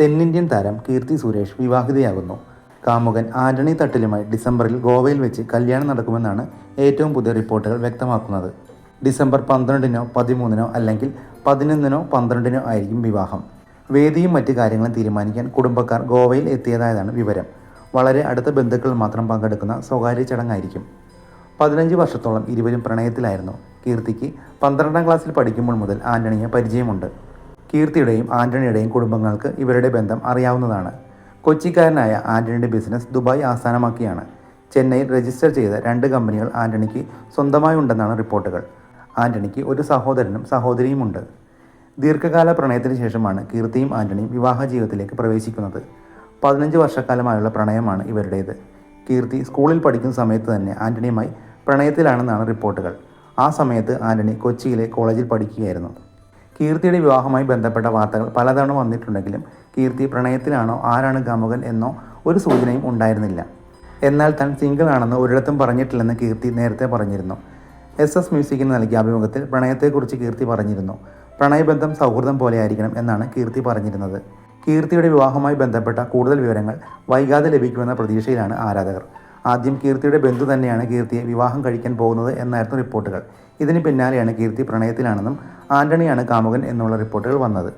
തെന്നിന്ത്യൻ താരം കീർത്തി സുരേഷ് വിവാഹിതയാകുന്നു. കാമുകൻ ആന്റണി തട്ടിലുമായി ഡിസംബറിൽ ഗോവയിൽ വെച്ച് കല്യാണം നടക്കുമെന്നാണ് ഏറ്റവും പുതിയ റിപ്പോർട്ടുകൾ വ്യക്തമാക്കുന്നത്. ഡിസംബർ പന്ത്രണ്ടിനോ പതിമൂന്നിനോ അല്ലെങ്കിൽ പതിനൊന്നിനോ പന്ത്രണ്ടിനോ ആയിരിക്കും വിവാഹം. വേദിയും മറ്റ് കാര്യങ്ങളും തീരുമാനിക്കാൻ കുടുംബക്കാർ ഗോവയിൽ എത്തിയതായതാണ് വിവരം. വളരെ അടുത്ത ബന്ധുക്കൾ മാത്രം പങ്കെടുക്കുന്ന സ്വകാര്യ ചടങ്ങായിരിക്കും. പതിനഞ്ച് വർഷത്തോളം ഇരുവരും പ്രണയത്തിലായിരുന്നു. കീർത്തിക്ക് പന്ത്രണ്ടാം ക്ലാസ്സിൽ പഠിക്കുമ്പോൾ മുതൽ ആന്റണിയെ പരിചയമുണ്ട്. കീർത്തിയുടെയും ആന്റണിയുടെയും കുടുംബങ്ങൾക്ക് ഇവരുടെ ബന്ധം അറിയാവുന്നതാണ്. കൊച്ചിക്കാരനായ ആന്റണിയുടെ ബിസിനസ് ദുബായ് ആസ്ഥാനമാക്കിയാണ്. ചെന്നൈയിൽ രജിസ്റ്റർ ചെയ്ത രണ്ട് കമ്പനികൾ ആന്റണിക്ക് സ്വന്തമായി ഉണ്ടെന്നാണ് റിപ്പോർട്ടുകൾ. ആന്റണിക്ക് ഒരു സഹോദരനും സഹോദരിയുമുണ്ട്. ദീർഘകാല പ്രണയത്തിന് ശേഷമാണ് കീർത്തിയും ആന്റണിയും വിവാഹ ജീവിതത്തിലേക്ക് പ്രവേശിക്കുന്നത്. പതിനഞ്ച് വർഷക്കാലമായുള്ള പ്രണയമാണ് ഇവരുടേത്. കീർത്തി സ്കൂളിൽ പഠിക്കുന്ന സമയത്ത് തന്നെ ആന്റണിയുമായി പ്രണയത്തിലാണെന്നാണ് റിപ്പോർട്ടുകൾ. ആ സമയത്ത് ആന്റണി കൊച്ചിയിലെ കോളേജിൽ പഠിക്കുകയായിരുന്നു. കീർത്തിയുടെ വിവാഹമായി ബന്ധപ്പെട്ട വാർത്തകൾ പലതവണ വന്നിട്ടുണ്ടെങ്കിലും കീർത്തി പ്രണയത്തിലാണോ ആരാണ് കാമുകൻ എന്നോ ഒരു സൂചനയും ഉണ്ടായിരുന്നില്ല. എന്നാൽ താൻ സിംഗിൾ ആണെന്ന് ഒരിടത്തും പറഞ്ഞിട്ടില്ലെന്ന് കീർത്തി നേരത്തെ പറഞ്ഞിരുന്നു. എസ് എസ് മ്യൂസിക്കിന് നൽകിയ അഭിമുഖത്തിൽ പ്രണയത്തെക്കുറിച്ച് കീർത്തി പറഞ്ഞിരുന്നു. പ്രണയബന്ധം സൗഹൃദം പോലെയായിരിക്കണം എന്നാണ് കീർത്തി പറഞ്ഞിരുന്നത്. കീർത്തിയുടെ വിവാഹവുമായി ബന്ധപ്പെട്ട കൂടുതൽ വിവരങ്ങൾ വൈകാതെ ലഭിക്കുമെന്ന പ്രതീക്ഷയിലാണ് ആരാധകർ. ആദ്യം കീർത്തിയുടെ ബന്ധു തന്നെയാണ് കീർത്തിയെ വിവാഹം കഴിക്കാൻ പോകുന്നത് എന്നായിരുന്നു റിപ്പോർട്ടുകൾ. ഇതിന് പിന്നാലെയാണ് കീർത്തി പ്രണയത്തിലാണെന്നും ആന്റണിയാണ് കാമുകൻ എന്നുള്ള റിപ്പോർട്ടുകൾ വന്നത്.